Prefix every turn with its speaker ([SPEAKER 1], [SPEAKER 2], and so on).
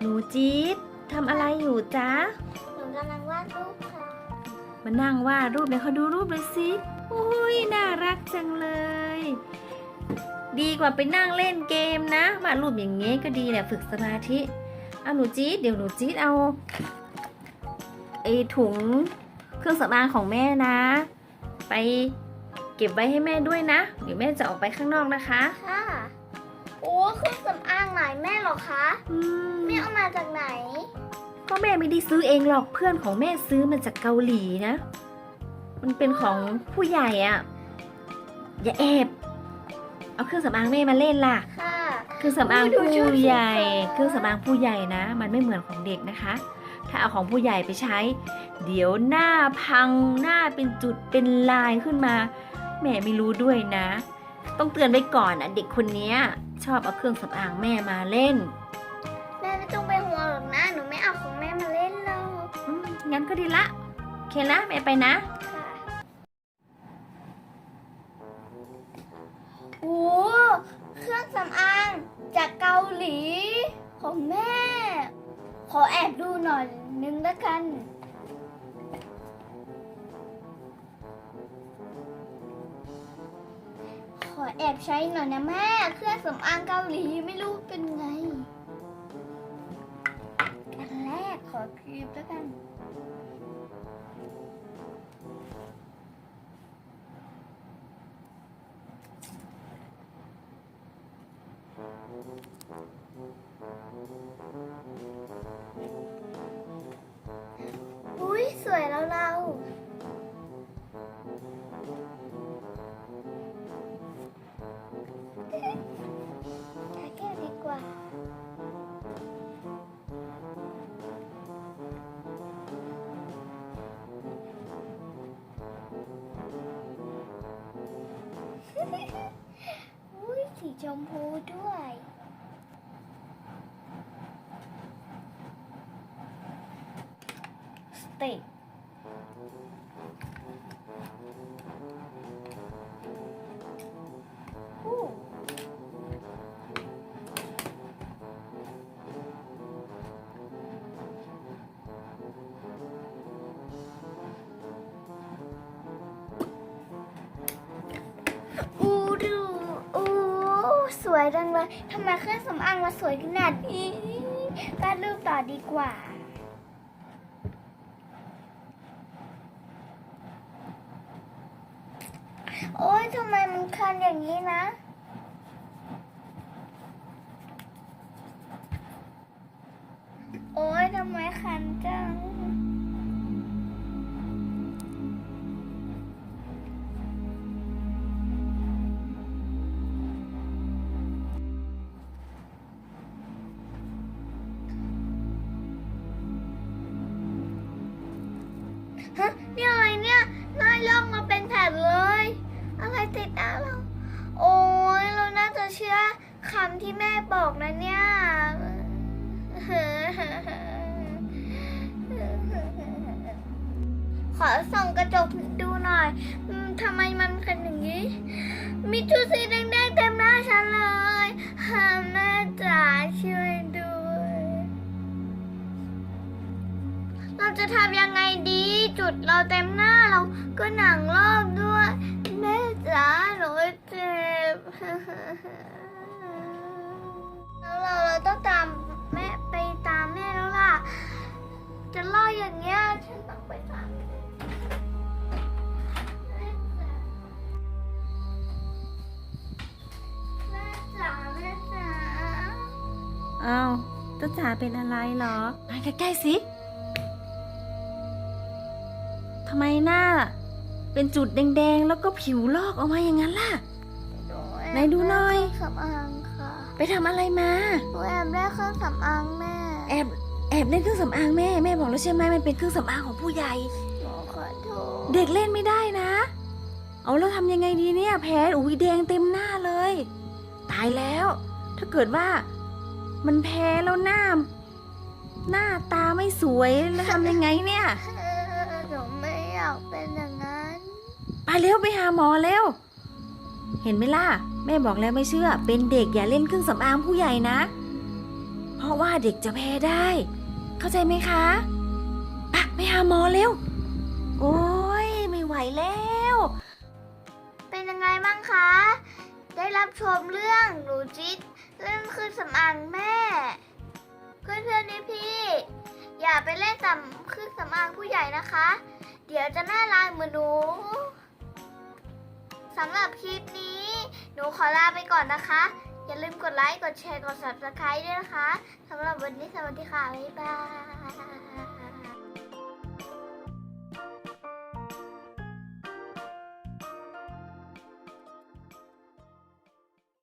[SPEAKER 1] หนูจี๊ดทำอะไรอยู่จ๊ะ
[SPEAKER 2] หนูกำลังวาดรูปค่ะ
[SPEAKER 1] มานั่งวาดรูปเลยเขาดูรูปเลยสิอุ้ยน่ารักจังเลย ดีกว่าไปนั่งเล่นเกมนะวาดรูปอย่างเงี้ยก็ดีแหละฝึกสมาธิเอาหนูจี๊ดเดี๋ยวหนูจี๊ดเอาไอ้ถุงเครื่องสำอางของแม่นะ ไปเก็บไว้ให้แม่ด้วยนะ เดี๋ยวแม่จะออกไปข้างนอกนะคะ
[SPEAKER 2] ค่ะ โอ้เครื่องสำอางไหนแม่เหรอคะ
[SPEAKER 1] อืม
[SPEAKER 2] แม่เอามาจากไหน
[SPEAKER 1] ก็แม่ไม่ได้ซื้อเองหรอกเพื่อนของแม่ซื้อมาจากเกาหลีนะ มันเป็นของผู้ใหญ่อะอย่าแอบเอาเครื่องสำอางแม่มาเล่นล่ะ
[SPEAKER 2] ค่ะ
[SPEAKER 1] เครื่องสำอาง
[SPEAKER 2] ดูชุ
[SPEAKER 1] ผู้
[SPEAKER 2] ดสิ
[SPEAKER 1] ใหญ่
[SPEAKER 2] คะ
[SPEAKER 1] เครื่องสำอางผู้ใหญ่นะ มันไม่เหมือนของเด็กนะคะ ถ้าเอาของผู้ใหญ่ไปใช้ เดี๋ยวหน้าพังหน้าเป็นจุดเป็นลายขึ้นมา แม่ไม่รู้ด้วยนะ ต้องเตือนไว้ก่อนอะเด็กคนเนี้ยชอบเอาเครื่องสำอางแม่มาเล่น
[SPEAKER 2] แม่ไม่ต้องไปห่วงหรอกนะ หนูไม่เอาของแม่มาเล่นหรอก
[SPEAKER 1] อืมงั้นก็ดีละโอเคนะแม่ไปนะ
[SPEAKER 2] ค่ะโอ้เครื่องสำอางจากเกาหลี ของแม่ ขอแอบดูหน่อยนึงแล้วกัน แอบใช้หน่อยนะแม่เครื่องสำอางเกาหลีไม่รู้เป็นไงอันแรกขอครีมแล้วกันอุ้ยสวยแล้วเรา มพูด้วยสเต็กอู้อู้ดูอู้ส วยจังเลยทำไมเครื่องสำอางมาสวยขนาดนี้วาดรูปต่อดีกว่าโอ๊ยทำไมมันคันอย่างนี้นะ โอ๊ยทำไมคันจัง ฮะนี่อะไรเนี่ยหน้าย่องมาเป็นแถบเลย อะไรติดหน้าเรา โอ้ยเราน่าจะเชื่อคำที่แม่บอกนะเนี่ยขอส่องกระจกดูหน่อยทำไมมันเป็นอย่างนี้ มีจุดสีแดง เราจะทำยังไงดี จุดเราเต็มหน้าเราก็หนังลอกด้วย แม่จ๋าหนูเจ็บแล้วเราเราต้องตามแม่ไปตามแม่แล้วล่ะ จะลอกอย่างเงี้ยฉันต้องไปตามแม่จ๋าแม่จ๋าแม่จ๋า
[SPEAKER 1] อ้าวจ้าจ๋าเป็นอะไรเหรอมาใกล้ๆสิ ไมหน้า เป็นจุดแดงๆ แล้วก็ผิวลอกออกมาอย่างนั้นล่ะ ไหนดูหน่อย
[SPEAKER 2] เครื่องสำอางค่ะ
[SPEAKER 1] ไปทำอะไรมา
[SPEAKER 2] หนูแอบได้เครื่องสำอางแม่
[SPEAKER 1] แอบแอบเล่นเครื่องสำอางแม่แม่บอกแล้วใช่ไหมมันเป็นเครื่องสำอางของผู้ใหญ่
[SPEAKER 2] หนูขอโทษ
[SPEAKER 1] เด็กเล่นไม่ได้นะ เอาแล้วทำยังไงดีเนี่ยแผลอุ้ยแดงเต็มหน้าเลย ตายแล้ว ถ้าเกิดว่า มันแพ้แล้วหน้า หน้าตาไม่สวยแล้วทำยังไงเนี่ย
[SPEAKER 2] หนูไม่ อยากเป็นอย่างนั้น
[SPEAKER 1] ไปเร็วไปหาหมอเร็ว เห็นไหมล่ะ แม่บอกแล้วไม่เชื่อ เป็นเด็กอย่าเล่นเครื่องสำอางผู้ใหญ่นะ เพราะว่าเด็กจะแพ้ได้ เข้าใจไหมคะปะไปหาหมอเร็ว โอ้ยไม่ไหวแล้ว
[SPEAKER 2] เป็นยังไงบ้างคะ ได้รับชมเรื่องหนูจิ๊ดเรื่องเครื่องสำอางแม่ เพื่อนๆนี่พี่ อย่าไปเล่นสำเครื่องสำอางผู้ใหญ่นะคะ เดี๋ยวจะน่ารักเหมือนหนูสำหรับคลิปนี้ หนูขอลาไปก่อนนะคะ อย่าลืมกดไลค์ กดแชร์ กด subscribe ด้วยนะคะสำหรับวันนี้สวัสดีค่ะ บ๊ายบาย